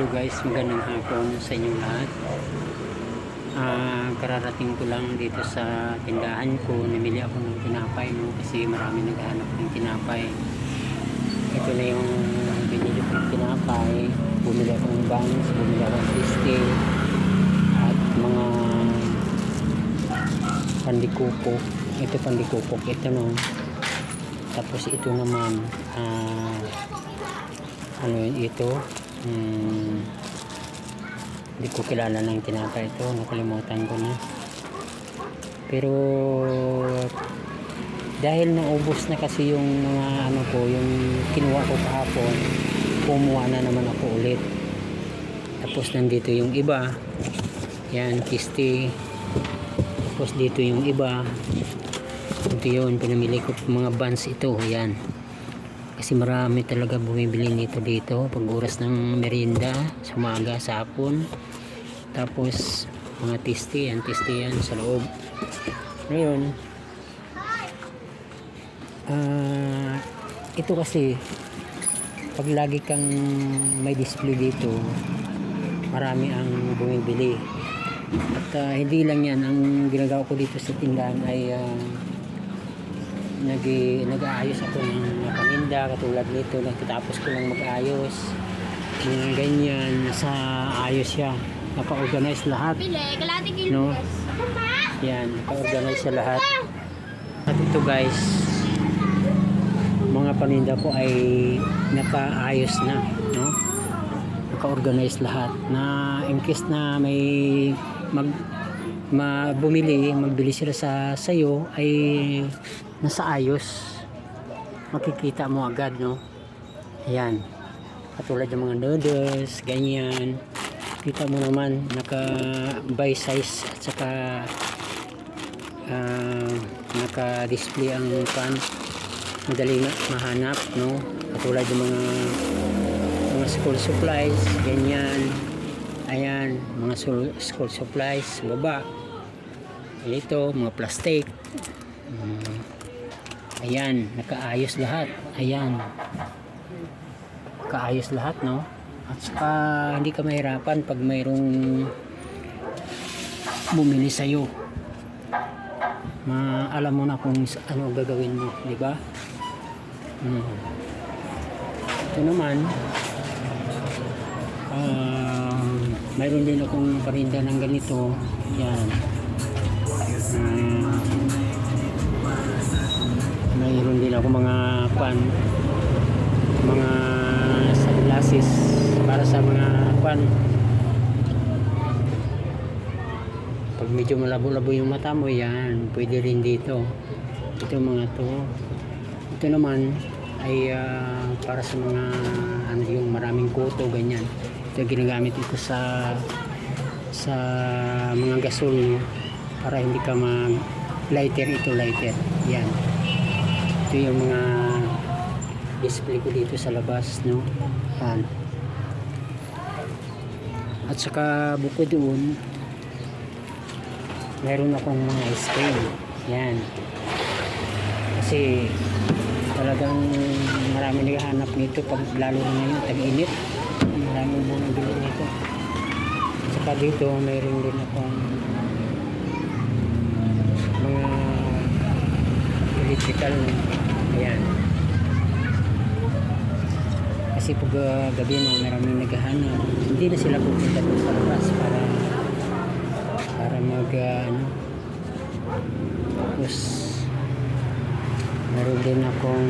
Hello guys, magandang hapon sa inyong lahat. Ah, kararating ko lang dito sa tindahan ko. Namili ako ng tinapay no kasi marami naghahanap ng tinapay. Ito na yung binili kong tinapay. Bumili ako ng buns, bumili ako ng crispy at mga pandikupok. Ito pandikupok, ito no. Tapos ito naman ah ano yun ito hmm, hindi ko kilala ng tinapay ito nakalimutan ko na. Pero dahil naubos na kasi yung mga ano ko yung kinuha ko kahapon kumuha na naman ako ulit. Tapos nandito yung iba. Yan kisti. Tapos dito yung iba. Ito yun pinamili ko mga buns ito. Yan kasi marami talaga bumibili nito dito. Pag oras ng merienda sa umaga sa hapon. Tapos mga tisti yan tisti yan sa loob. Ngayon ah ito kasi pag lagi kang may display dito marami ang bumibili. At ah, hindi lang yan. Ang ginagawa ko dito sa tindahan ay ah, nag nag-aayos ako ng mga paninda katulad nito nagtatapos ko lang mag-ayos mga ganyan sa ayos siya. Naka-organize lahat. No? yan naka-organize siya lahat. at ito guys mga paninda ko ay nakaayos na no? Naka-organize lahat. Na in case na may mag ma bumili, magbili sila sa sayo ay nasa ayos. Makikita mo agad, no? Ayan. Katulad ng mga noodles, ganyan. Kita mo naman, naka by size at saka ah, naka-display ang pan. Madali nga mahanap, no? Katulad ng mga mga school supplies, ganyan. Ayan, mga school supplies, baba. Ito, mga plastic. Mm. Ayan, nakaayos lahat. Ayan. Nakaayos lahat, no? At saka, hindi ka mahirapan pag mayroong bumili sa'yo. Ma alam mo na kung sa- ano gagawin mo, di ba? Mm. Ito naman, ah, mayroon din akong parinda ng ganito. Yan. Ah, mayroon din ako mga pan mga sunglasses para sa mga pan pag medyo malabo-labo yung mata mo yan pwede rin dito. Ito mga to. Ito naman ay ah, para sa mga ano yung maraming kuto ganyan. Ito ginagamit ito sa sa mga gasol para hindi ka mag lighter ito lighter. Yan ito yung mga display ko dito sa labas no? Yan. At saka bukod doon meron akong mga spray yan. Kasi talagang marami naghahanap nito pag lalo na ngayon tag-init. Marami bumibili nito. At saka dito mayroon din akong electrical. Ayan. Kasi pag ah, gabi na maraming naghahanap hindi na sila pupunta doon sa labas para para mag ah, ano tapos meron din akong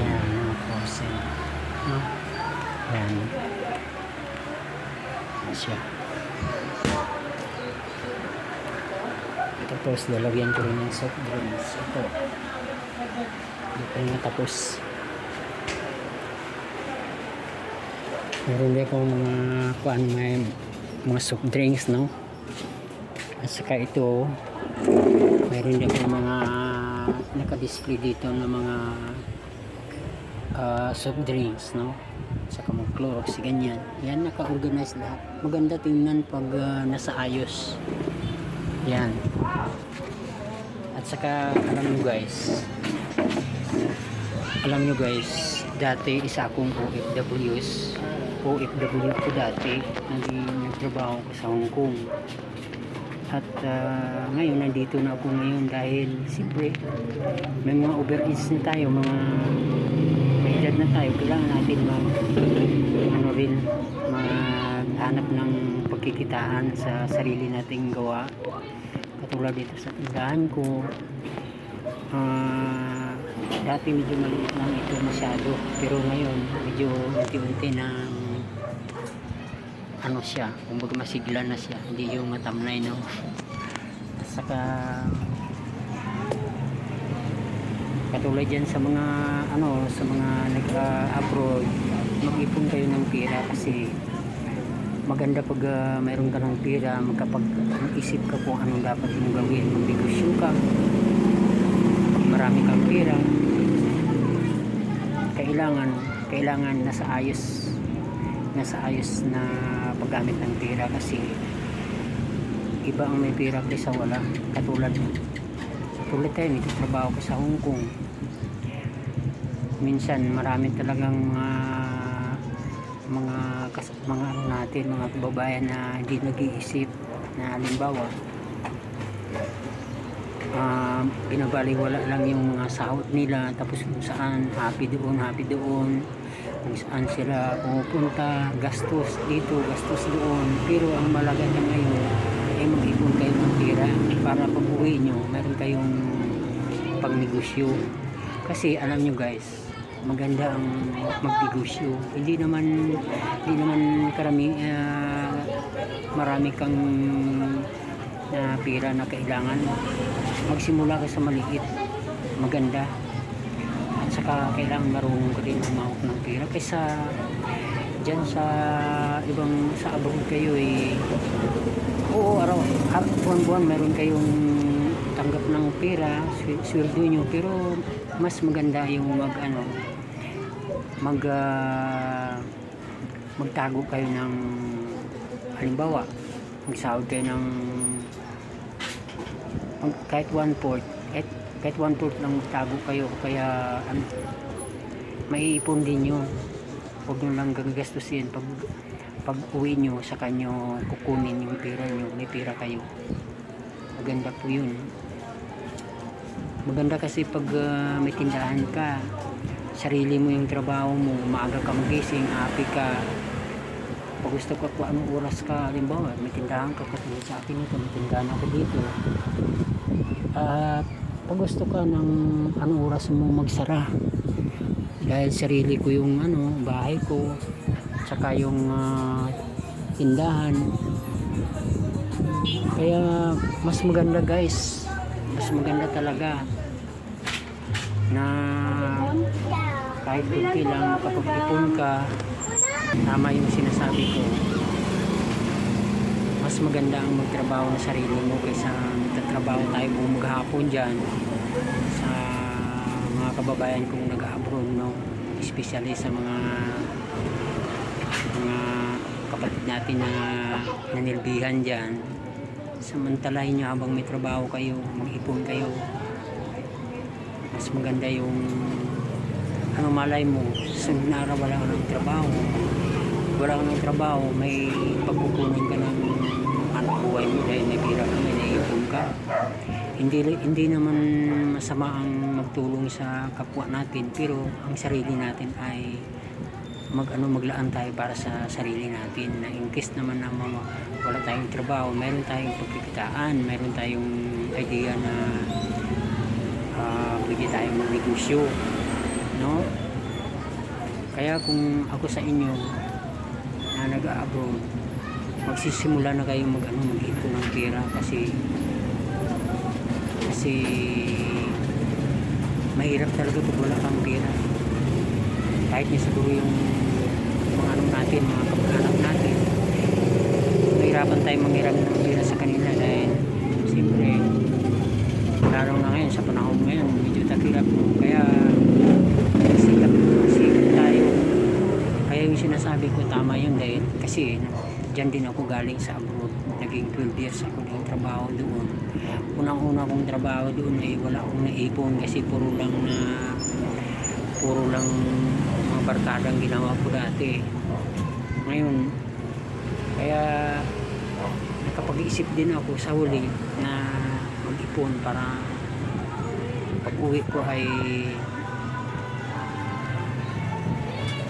yan mga frozen no? yan yan siya tapos lalagyan ko rin ng soft drinks. Ito. Hindi pa rin meron din akong mga kuan may mga soft drinks no? At saka ito mayroon din akong mga naka-display dito na mga ah, soft drinks no? Saka mga Clorox ganyan. Yan naka-organize lahat. Maganda tingnan pag ah, nasa ayos. Yan saka alam nyo guys alam nyo guys dati isa akong OFWs OFW ko dati naging nagtrabaho ko sa Hong Kong. At ah, ngayon nandito na ako ngayon dahil siyempre may mga overage na tayo mga may edad na tayo kailangan natin mag ano rin maghanap ng pagkikitaan sa sarili nating gawa katulad dito sa tindahan ko. Ah dati medyo maliit lang ito masyado. Pero ngayon medyo unti-unti na ano siya kumbaga masigla na siya. Hindi yung matamnay no? Saka katulad yan sa mga ano sa mga nag-abroad mag-ipon kayo ng pera kasi maganda pag ah, mayroon ka ng pera magkapag-isip ka kung anong dapat mong gawin. Magbigosyo ka pag marami kang pera kailangan kailangan nasa ayos nasa ayos na paggamit ng pera kasi iba ang may pera kaysa wala. Katulad katulad tayo nagtatrabaho ko sa Hong Kong. Minsan marami talagang mga mga kas, mga ano natin mga kababayan na hindi nag-iisip na halimbawa ah binabaliwala lang yung mga sahod nila tapos kung saan happy doon happy doon kung saan sila pumupunta gastos dito gastos doon. Pero ang malaga na ngayon ay mag-ipon kayo ng pera para pag uwi nyo meron kayong pagnegosyo kasi alam nyo guys maganda ang magnegosyo. Hindi naman hindi naman karami ah, marami kang na pera na kailangan. Magsimula ka sa maliit maganda. At saka kailangan marunong ka rin humawak ng pera. Kaysa dyan sa ibang sa abroad kayo eh oo araw, buwan-buwan meron kayong tanggap ng pera sweldo nyo. Pero mas maganda yung mag ano mag ah, magtago kayo ng halimbawa magsahod kayo ng pag- kahit one fourth kahit, kahit one fourth lang tago kayo kaya ano, maiipon din nyo huwag nyo lang gagastusin pag pag uwi nyo sa kanyo kukunin yung pera nyo may pera kayo. Maganda po yun. Maganda kasi pag ah, may tindahan ka sarili mo yung trabaho mo maaga ka magising happy ka. Pag gusto ko kung anong oras ka halimbawa may tindahan ka katulad sa akin ito may tindahan ako dito. At pag gusto ka ng anong oras mo magsara dahil sarili ko yung ano bahay ko tsaka yung ah, tindahan. Kaya mas maganda guys mas maganda talaga na kahit kunti lang kapag ipon ka tama yung sinasabi ko. Mas maganda ang magtrabaho na sarili mo kaysa nagtatrabaho tayo buong maghapon dyan. Sa mga kababayan kong nag-abroad no? Especially sa mga mga kapatid natin na nanilbihan dyan. Samantalahin nyo habang may trabaho kayo mag-ipon kayo. Mas maganda yung ano malay mo sunod na wala ka ng trabaho. Wala ka ng trabaho may pagkukunan ka ng anak buhay mo dahil may pira ka may naipon ka. Hindi hindi naman masama ang magtulong sa kapwa natin pero ang sarili natin ay mag ano maglaan tayo para sa sarili natin. Na in case naman na mga wala tayong trabaho meron tayong pagkikitaan meron tayong idea na ah pwede tayong magnegosyo no? Kaya kung ako sa inyo na nag-abroad magsisimula na kayong mag ano mag-ipon ng pera kasi kasi mahirap talaga pag wala kang pera. Kahit na siguro yung mga ano natin mga kamag-anak natin mahirapan tayo manghiram ng pera sa kanila dahil siyempre lalo na ngayon sa panahon ngayon medyo takirap kaya sikap sikap tayo kaya yung sinasabi ko tama yun dahil kasi dyan din ako galing sa abroad naging 12 years ako ng trabaho doon unang una kong trabaho doon ay wala akong naipon kasi puro lang na puro lang barkadang ginawa ko dati. Ngayon, kaya nakapag-isip din ako sa huli na mag-ipon para pag uwi ko ay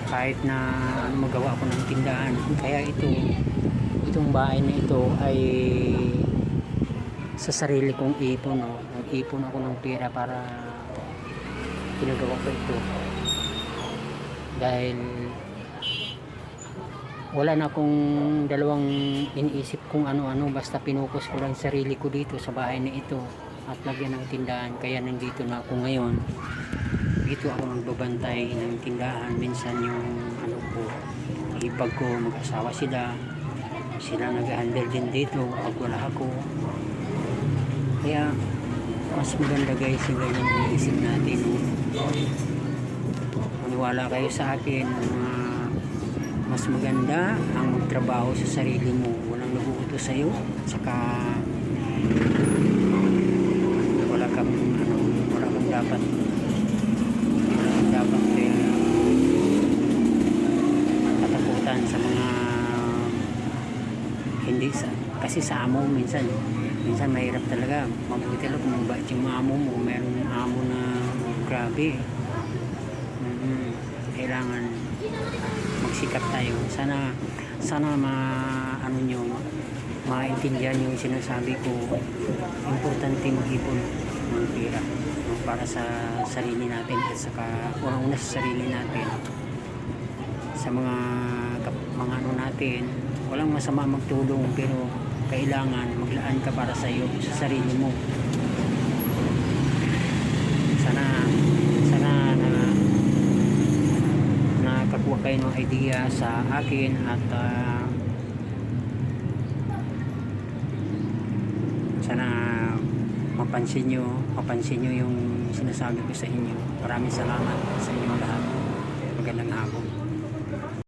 kahit na ano, magawa ko ng tindahan. Kaya ito, itong bahay na ito ay sa sarili kong ipon. No? Nag-ipon ako ng pera para ginagawa ko ito. Dahil wala na akong dalawang iniisip kung ano-ano basta pinukus ko lang sarili ko dito sa bahay na ito at lagyan ng tindahan kaya nandito na ako ngayon dito ako magbabantay ng tindahan. Minsan yung ano ko ipag ko mag-asawa sila. Sila nag-handle din dito pag wala ako. Kaya mas maganda guys yung ganyan iniisip natin. Maniwala kayo sa akin na mas maganda ang magtrabaho sa sarili mo. Walang naguutos sa'yo saka wala kang ano, wala kang dapat wala kang dapat eh, katakutan sa mga hindi sa kasi sa amo minsan minsan mahirap talaga. Mabuti lang kung mabait yung amo mo meron amo na grabe. Mhm. kailangan magsikap tayo. Sana sana ma ano nyo maintindihan yung sinasabi ko. Importante mag-ipon ng pera no, para sa sarili natin at saka unang-una sa sarili natin. Sa mga mga ano natin walang masama magtulong pero kailangan maglaan ka para sa iyo sa sarili mo. Sana sana na nakakuha kayo ng idea sa akin at ah, sana mapansin nyo mapansin nyo yung sinasabi ko sa inyo. Maraming salamat sa inyong lahat